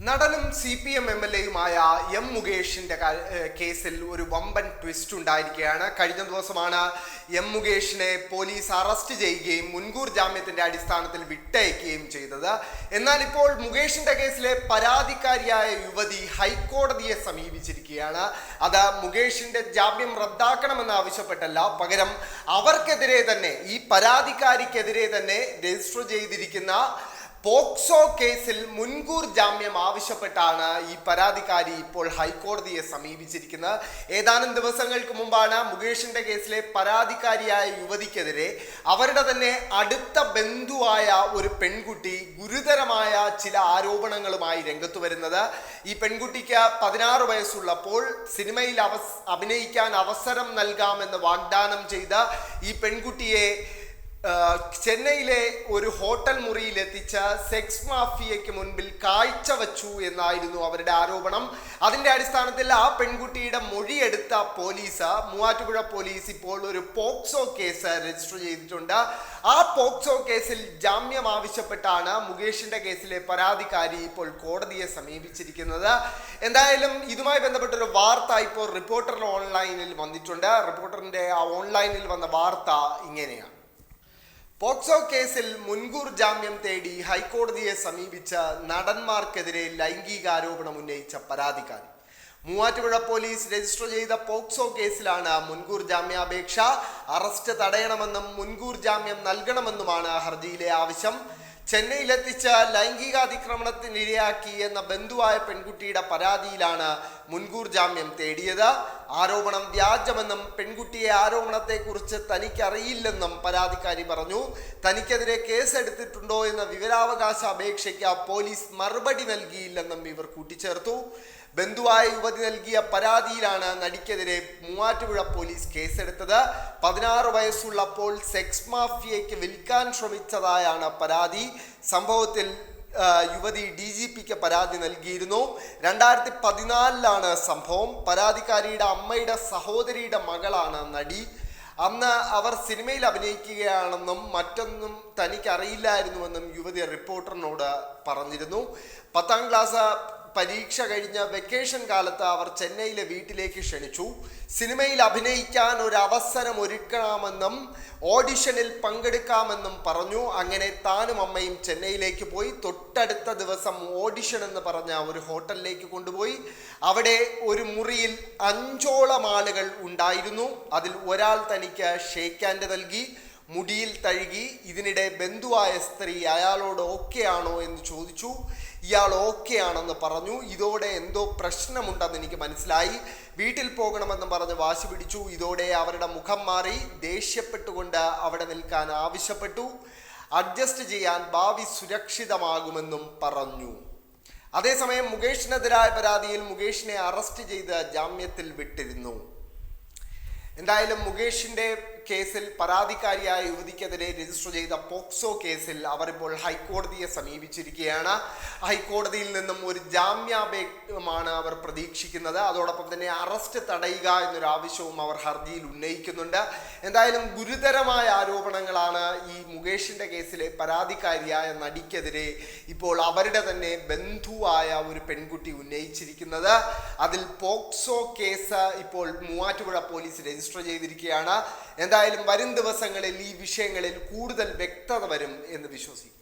നടനും C P M M L എയുമായ M മുകേഷിന്റെ കേസിൽ ഒരു വമ്പൻ ട്വിസ്റ്റ് ഉണ്ടായിരിക്കുകയാണ്. കഴിഞ്ഞ ദിവസമാണ് എം മുകേഷിനെ പോലീസ് അറസ്റ്റ് ചെയ്യുകയും മുൻകൂർ ജാമ്യത്തിന്റെ അടിസ്ഥാനത്തിൽ വിട്ടയക്കുകയും ചെയ്തത്. എന്നാൽ ഇപ്പോൾ മുകേഷിന്റെ കേസിലെ പരാതിക്കാരിയായ യുവതി ഹൈക്കോടതിയെ സമീപിച്ചിരിക്കുകയാണ്. അത് മുകേഷിന്റെ ജാമ്യം റദ്ദാക്കണമെന്ന് ആവശ്യപ്പെട്ടല്ല. പകരം അവർക്കെതിരെ തന്നെ ഈ പരാതിക്കാരിക്കെതിരെ തന്നെ രജിസ്റ്റർ ചെയ്തിരിക്കുന്ന പോക്സോ കേസിൽ മുൻകൂർ ജാമ്യം ആവശ്യപ്പെട്ടാണ് ഈ പരാതിക്കാരി ഇപ്പോൾ ഹൈക്കോടതിയെ സമീപിച്ചിരിക്കുന്നത്. ഏതാനും ദിവസങ്ങൾക്ക് മുമ്പാണ് മുകേഷിന്റെ കേസിലെ പരാതിക്കാരിയായ യുവതിക്കെതിരെ അവരുടെ തന്നെ അടുത്ത ബന്ധുവായ ഒരു പെൺകുട്ടി ഗുരുതരമായ ചില ആരോപണങ്ങളുമായി രംഗത്തു വരുന്നത്. ഈ പെൺകുട്ടിക്ക് പതിനാറ് വയസ്സുള്ളപ്പോൾ സിനിമയിൽ അവസ് അഭിനയിക്കാൻ അവസരം നൽകാമെന്ന് വാഗ്ദാനം ചെയ്ത ഈ പെൺകുട്ടിയെ ചെന്നൈയിലെ ഒരു ഹോട്ടൽ മുറിയിൽ എത്തിച്ച സെക്സ് മാഫിയയ്ക്ക് മുൻപിൽ കാഴ്ച വച്ചു എന്നായിരുന്നു അവരുടെ ആരോപണം. അതിന്റെ അടിസ്ഥാനത്തിൽ ആ പെൺകുട്ടിയുടെ മൊഴിയെടുത്ത പോലീസ് മൂവാറ്റുപുഴ പോലീസ് ഇപ്പോൾ ഒരു പോക്സോ കേസ് രജിസ്റ്റർ ചെയ്തിട്ടുണ്ട്. ആ പോക്സോ കേസിൽ ജാമ്യം ആവശ്യപ്പെട്ടാണ് മുകേഷിന്റെ കേസിലെ പരാതിക്കാരി ഇപ്പോൾ കോടതിയെ സമീപിച്ചിരിക്കുന്നത്. എന്തായാലും ഇതുമായി ബന്ധപ്പെട്ട ഒരു വാർത്ത ഇപ്പോൾ റിപ്പോർട്ടർ ഓൺലൈനിൽ വന്നിട്ടുണ്ട്. റിപ്പോർട്ടറിന്റെ ആ ഓൺലൈനിൽ വന്ന വാർത്ത ഇങ്ങനെയാണ്. പോക്സോ കേസിൽ മുൻകൂർ ജാമ്യം തേടി ഹൈക്കോടതിയെ സമീപിച്ച നടന്മാർക്കെതിരെ ലൈംഗികാരോപണം ഉന്നയിച്ച പരാതിക്കാരി. മൂവാറ്റുപുഴ പോലീസ് രജിസ്റ്റർ ചെയ്ത പോക്സോ കേസിലാണ് മുൻകൂർ ജാമ്യാപേക്ഷ. അറസ്റ്റ് തടയണമെന്നും മുൻകൂർ ജാമ്യം നൽകണമെന്നുമാണ് ഹർജിയിലെ ആവശ്യം. ചെന്നൈയിലെത്തിച്ച ലൈംഗികാതിക്രമണത്തിന് ഇരയാക്കി എന്ന ബന്ധുവായ പെൺകുട്ടിയുടെ പരാതിയിലാണ് മുൻകൂർ ജാമ്യം തേടിയത്. ആരോപണം വ്യാജമെന്നും പെൺകുട്ടിയെ ആരോപണത്തെക്കുറിച്ച് തനിക്കറിയില്ലെന്നും പരാതിക്കാരി പറഞ്ഞു. തനിക്കെതിരെ കേസെടുത്തിട്ടുണ്ടോ എന്ന വിവരാവകാശ അപേക്ഷയ്ക്ക് പോലീസ് മറുപടി നൽകിയില്ലെന്നും ഇവർ കൂട്ടിച്ചേർത്തു. ബന്ധുവായ യുവതി നൽകിയ പരാതിയിലാണ് നടിക്കെതിരെ മൂവാറ്റുപുഴ പോലീസ് കേസെടുത്തത്. പതിനാറ് വയസ്സുള്ളപ്പോൾ സെക്സ് മാഫിയയ്ക്ക് വിൽക്കാൻ ശ്രമിച്ചതായാണ് പരാതി. സംഭവത്തിൽ യുവതി ഡി ജി പിക്ക് പരാതി നൽകിയിരുന്നു. രണ്ടായിരത്തി പതിനാലിലാണ് സംഭവം. പരാതിക്കാരിയുടെ അമ്മയുടെ സഹോദരിയുടെ മകളാണ് നടി. അന്ന് അവർ സിനിമയിൽ അഭിനയിക്കുകയാണെന്നും മറ്റൊന്നും തനിക്ക് അറിയില്ലായിരുന്നുവെന്നും യുവതി റിപ്പോർട്ടറിനോട് പറഞ്ഞിരുന്നു. പത്താം ക്ലാസ് പരീക്ഷ കഴിഞ്ഞ വെക്കേഷൻ കാലത്ത് അവർ ചെന്നൈയിലെ വീട്ടിലേക്ക് ക്ഷണിച്ചു. സിനിമയിൽ അഭിനയിക്കാൻ ഒരു അവസരം ഒരുക്കണമെന്നും ഓഡിഷനിൽ പങ്കെടുക്കാമെന്നും പറഞ്ഞു. അങ്ങനെ താനും അമ്മയും ചെന്നൈയിലേക്ക് പോയി. തൊട്ടടുത്ത ദിവസം ഓഡിഷൻ എന്ന് പറഞ്ഞ ഒരു ഹോട്ടലിലേക്ക് കൊണ്ടുപോയി. അവിടെ ഒരു മുറിയിൽ അഞ്ചോളം ആളുകൾ ഉണ്ടായിരുന്നു. അതിൽ ഒരാൾ തനിക്ക് ഷേക്ക് ഹാൻഡ് നൽകി മുടിയിൽ തഴുകി ഇതിനിടെ ബന്ധുവായ സ്ത്രീ അയാളോട് ഓക്കെ ആണോ എന്ന് ചോദിച്ചു. ഇയാൾ ഓക്കെ ആണെന്ന് പറഞ്ഞു. ഇതോടെ എന്തോ പ്രശ്നമുണ്ടെന്ന് എനിക്ക് മനസ്സിലായി. വീട്ടിൽ പോകണമെന്ന് പറഞ്ഞ് വാശി പിടിച്ചു. ഇതോടെ അവരുടെ മുഖം മാറി. ദേഷ്യപ്പെട്ടുകൊണ്ട് അവിടെ നിൽക്കാൻ ആവശ്യപ്പെട്ടു. അഡ്ജസ്റ്റ് ചെയ്യാൻ ഭാവി സുരക്ഷിതമാകുമെന്നും പറഞ്ഞു. അതേസമയം മുകേഷിനെതിരായ പരാതിയിൽ മുകേഷിനെ അറസ്റ്റ് ചെയ്ത് ജാമ്യത്തിൽ വിട്ടിരുന്നു. എന്തായാലും മുകേഷിന്റെ കേസിൽ പരാതിക്കാരിയായ യുവതിക്കെതിരെ രജിസ്റ്റർ ചെയ്ത പോക്സോ കേസിൽ അവർ ഇപ്പോൾ ഹൈക്കോടതിയെ സമീപിച്ചിരിക്കുകയാണ്. ഹൈക്കോടതിയിൽ നിന്നും ഒരു ജാമ്യാപേക്ഷമാണ് അവർ പ്രതീക്ഷിക്കുന്നത്. അതോടൊപ്പം തന്നെ അറസ്റ്റ് തടയുക എന്നൊരു ആവശ്യവും അവർ ഹർജിയിൽ ഉന്നയിക്കുന്നുണ്ട്. എന്തായാലും ഗുരുതരമായ ആരോപണങ്ങളാണ് ഈ മുകേഷിന്റെ കേസിലെ പരാതിക്കാരിയായ നടിക്കെതിരെ ഇപ്പോൾ അവരുടെ തന്നെ ബന്ധുവായ ഒരു പെൺകുട്ടി ഉന്നയിച്ചിരിക്കുന്നത്. അതിൽ പോക്സോ കേസ് ഇപ്പോൾ മൂവാറ്റുപുഴ പോലീസ് രജിസ്റ്റർ ചെയ്തിരിക്കുകയാണ്. എന്തായാലും വരും ദിവസങ്ങളിൽ ഈ വിഷയങ്ങളിൽ കൂടുതൽ വ്യക്തത വരും എന്ന് വിശ്വസിക്കാം